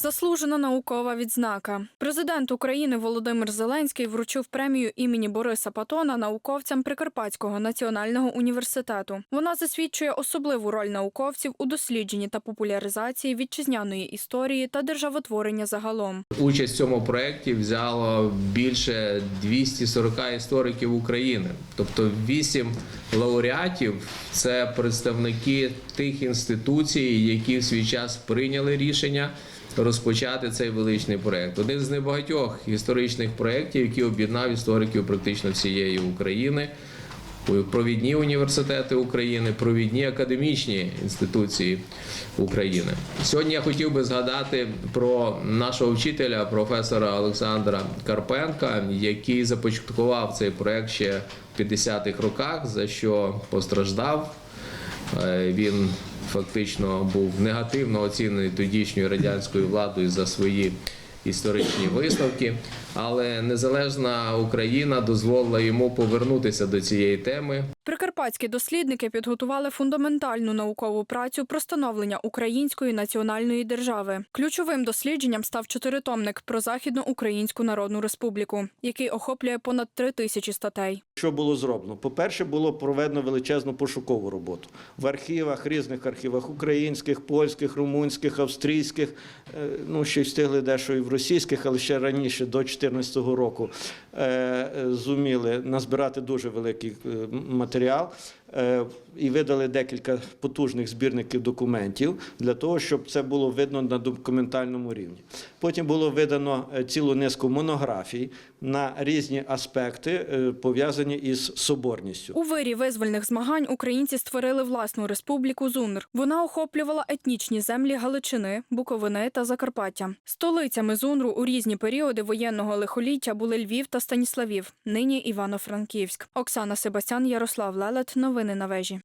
Заслужена наукова відзнака. Президент України Володимир Зеленський вручив премію імені Бориса Патона науковцям Прикарпатського національного університету. Вона засвідчує особливу роль науковців у дослідженні та популяризації вітчизняної історії та державотворення загалом. Участь в цьому проєкті взяло більше 240 істориків України. Тобто вісім лауреатів це представники тих інституцій, які в свій час прийняли рішення розпочати цей величний проєкт. Один з небагатьох історичних проєктів, який об'єднав істориків практично всієї України. Провідні університети України, провідні академічні інституції України. Сьогодні я хотів би згадати про нашого вчителя, професора Олександра Карпенка, який започаткував цей проект ще в 50-х роках, за що постраждав. Е, Він фактично був негативно оцінений тодішньою радянською владою за свої історичні висновки, але незалежна Україна дозволила йому повернутися до цієї теми. Прикарпатські дослідники підготували фундаментальну наукову працю про становлення української національної держави. Ключовим дослідженням став чотиритомник про Західну Українську Народну Республіку, який охоплює понад три тисячі статей. Що було зроблено? По-перше, було проведено величезну пошукову роботу в архівах, різних архівах українських, польських, румунських, австрійських. е, Ну, ще й встигли дещо і в російських, але ще раніше, до 2014 року, е, е, зуміли назбирати дуже великий е, матеріал. е, І видали декілька потужних збірників документів для того, щоб це було видно на документальному рівні. Потім було видано е, цілу низку монографій на різні аспекти, е, пов'язані із соборністю. У вирі визвольних змагань українці створили власну республіку Зунр. Вона охоплювала етнічні землі Галичини, Буковини та Закарпаття. Столицями Зунру у різні періоди воєнного лихоліття були Львів та Станіславів, нині Івано-Франківськ. Оксана Себастян, Ярослав Лелет. Новини на вежі.